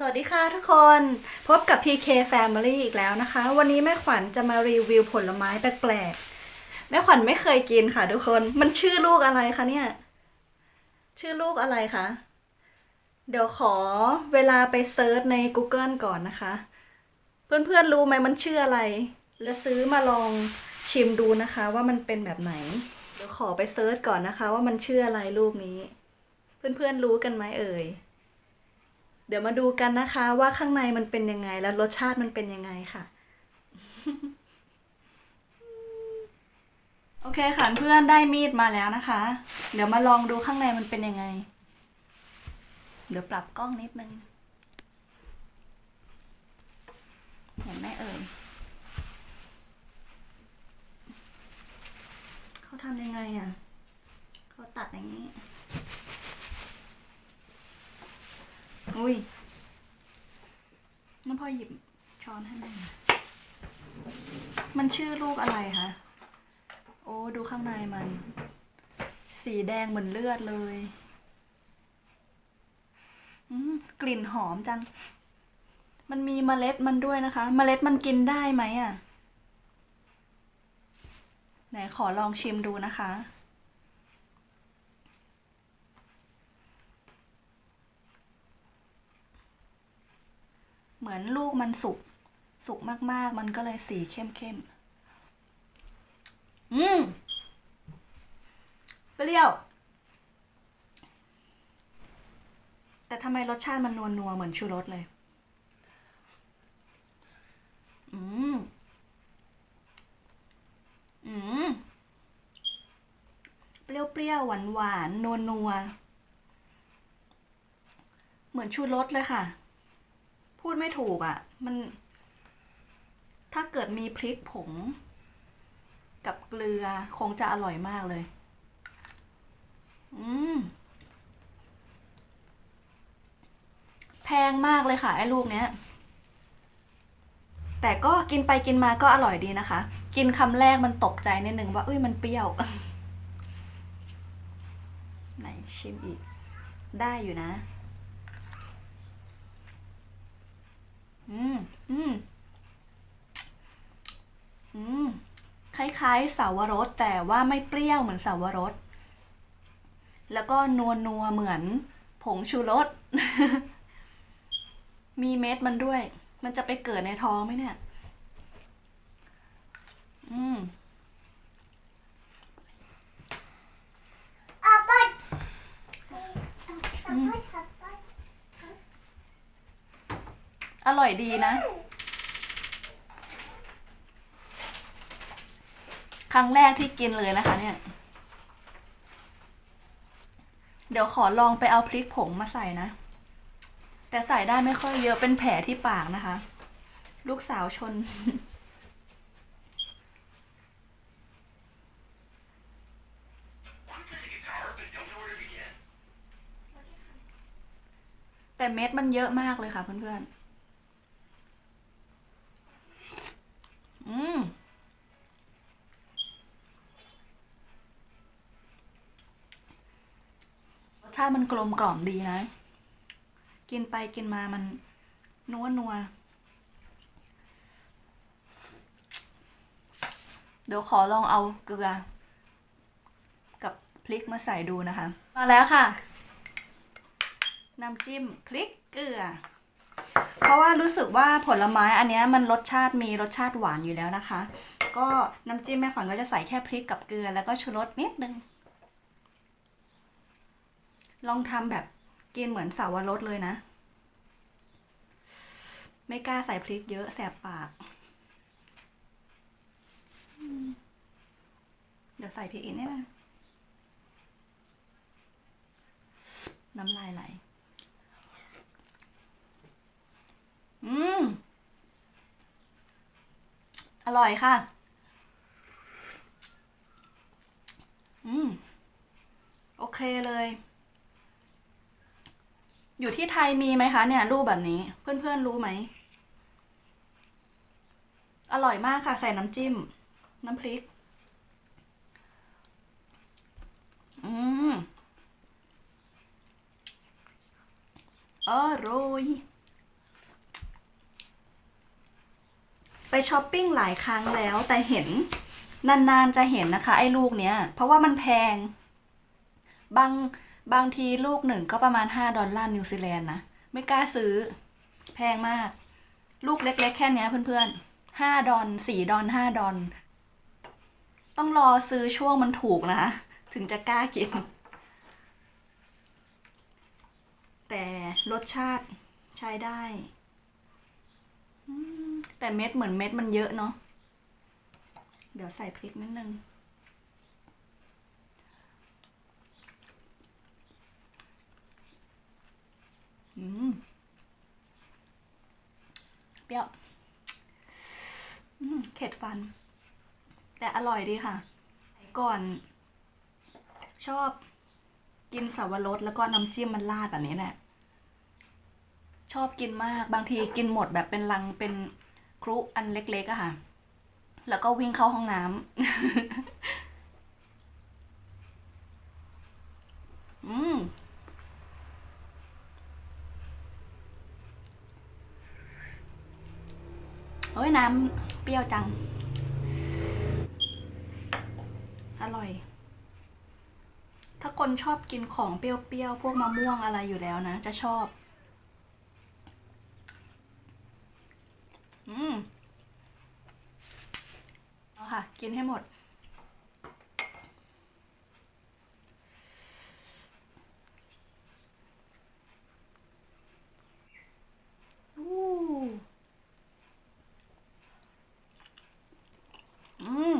สวัสดีค่ะทุกคนพบกับ PK Family อีกแล้วนะคะ วันนี้แม่ขวัญจะมารีวิวผลไม้แปลกๆ แม่ขวัญไม่เคยกินค่ะทุกคนมันชื่อลูกอะไรคะเนี่ย ชื่อลูกอะไรคะ เดี๋ยวขอเวลาไปเซิร์ชใน Google ก่อนนะคะ เพื่อนๆรู้ไหมมันชื่ออะไร แล้วซื้อมาลองชิมดูนะคะว่ามันเป็นแบบไหน เดี๋ยวขอไปเซิร์ชก่อนนะคะ ว่ามันชื่ออะไรลูกนี้ เพื่อนๆรู้กันไหมเอ่ย เดี๋ยวมาดูกันนะคะว่าข้างในมันเป็นยังไง แล้วรสชาติมันเป็นยังไงค่ะ โอเคค่ะเพื่อนได้มีดมาแล้วนะคะ เดี๋ยวมาลองดูข้างในมันเป็นยังไง เดี๋ยวปรับกล้องนิดนึงเห็นไหมเอ่ยเขาทำยังไงอะ เขาตัดอย่างนี้ อุ้ยน้องพ่อหยิบช้อนให้แม่มันชื่อลูกอะไรคะ โอ้ ดูข้างในมัน สีแดงเหมือนเลือดเลยอืกลิ่นหอมจัง มันมีเมล็ดมันด้วยนะคะ เมล็ดมันกินได้ไหมอะ ไหนขอลองชิมดูนะคะ เหมือนลูกมันสุก สุกมากๆ มันก็เลยสีเข้มๆอืมเปรี้ยว แต่ทำไมรสชาติมันนัวนัวเหมือนชูรสเลย อืม อืม เปรี้ยวๆหวานๆนัวเหมือนชูรสเลยค่ะ พูดไม่ถูกอะ่ะ มัน ถ้าเกิดมีพริกผง กับเกลือคงจะอร่อยมากเลย อืมแพงมากเลยค่ะ ไอ้ลูกเนี้ย แต่ก็กินไปกินมาก็อร่อยดีนะคะ กินคำแรกมันตกใจนิดนึงว่าเอ้ยมันเปรี้ยว ไหนชิมอีก ได้อยู่นะ อืมอืมอืมคล้ายๆสาวรสแต่ว่าไม่เปรี้ยวเหมือนสาวรส แล้วก็นัวนัวๆเหมือนผงชูรส มีเม็ดมันด้วย มันจะไปเกิดในท้องไหมเนี่ย อืม Apat. Apat, apat. อ ร่อยดีนะ ครั้งแรกที่กินเลยนะคะ เนี่ย เดี๋ยวขอลองไปเอาพริกผงมาใส่นะ แต่ใส่ได้ไม่ค่อยเยอะเป็นแผลที่ปากนะคะ ลูกสาวชนแต่เม็ดมันเยอะมากเลยค่ะเพื่อนๆ อืม รส ชาติมันกลมกล่อมดีนะ กินไปกินมามันนัวนัวเดี๋ยวขอลองเอาเกลือ กับพริกมาใส่ดูนะคะ มาแล้วค่ะ น้ำจิ้มพริกเกลือ เพราะว่ารู้สึกว่าผลไม้อันนี้มันรสชาติมีรสชาติหวานอยู่แล้วนะคะ ก็น้ำจิ้มแม่ฝันก็จะใส่แค่พริกกับเกลือแล้วก็ชูรสนิดนึง ลองทำแบบกินเหมือนสาวรสเลยนะ ไม่กล้าใส่พริกเยอะแสบปาก เดี๋ยวใส่พริกอีกนิดนึงน้ำลายไหล อืม อร่อยค่ะ อืม โอเคเลย อยู่ที่ไทยมีไหมคะเนี่ยรูปแบบนี้เพื่อนๆรู้ไหม อร่อยมากค่ะใส่น้ำจิ้ม น้ำพริก อืมอร่อย ไปช้อปปิ้งหลายครั้งแล้วแต่เห็นนานๆจะเห็นนะคะ ไอ้ลูกเนี้ย เพราะว่ามันแพง บาง บางทีลูกหนึ่งก็ประมาณ 5 ดอลลาร์นิวซีแลนด์นะ ไม่กล้าซื้อ แพงมาก ลูกเล็กๆ แค่นี้เพื่อนๆห้าดอลสี่ดอลห้าดอลต้องรอซื้อช่วงมันถูกนะคะ ถึงจะกล้ากิน แต่รสชาติใช้ได้ แต่เม็ดเหมือนเม็ดมันเยอะเนาะเดี๋ยวใส่พริกนิดนึง อืมเปรี้ยวเข็ดฟัน แต่อร่อยดีค่ะ ก่อน ชอบกินสับปะรดแล้วก็น้ำจิ้มมันราดแบบนี้แหละ ชอบกินมากบางทีกินหมดแบบเป็นลังเป็นครุอันเล็กๆอะค่ะ แล้วก็วิ่งเข้าห้องน้ำ อืม โอ้ยน้ำเปรี้ยวจัง อร่อย ถ้าคนชอบกินของเปรี้ยวๆ พวกมะม่วงอะไรอยู่แล้วนะ จะชอบ อืมเอาค่ะ กินให้หมด อู้อืม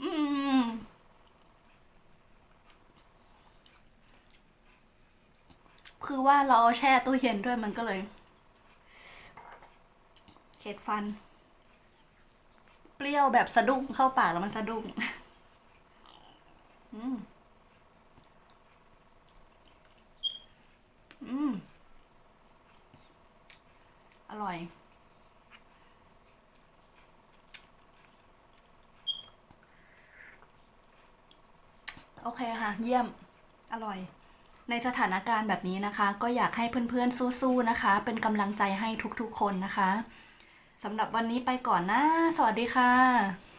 อืม คือว่าเราเอาแช่ตู้เย็นด้วยมันก็เลย เข็ดฟัน เปรี้ยวแบบสะดุ้งเข้าปากแล้วมันสะดุ้งอืมอืม อร่อยโอเคค่ะ เยี่ยม อร่อย ในสถานการณ์แบบนี้นะคะ ก็อยากให้เพื่อนๆสู้ๆนะคะ เป็นกำลังใจให้ทุกๆคนนะคะสำหรับวันนี้ไปก่อนนะ สวัสดีค่ะ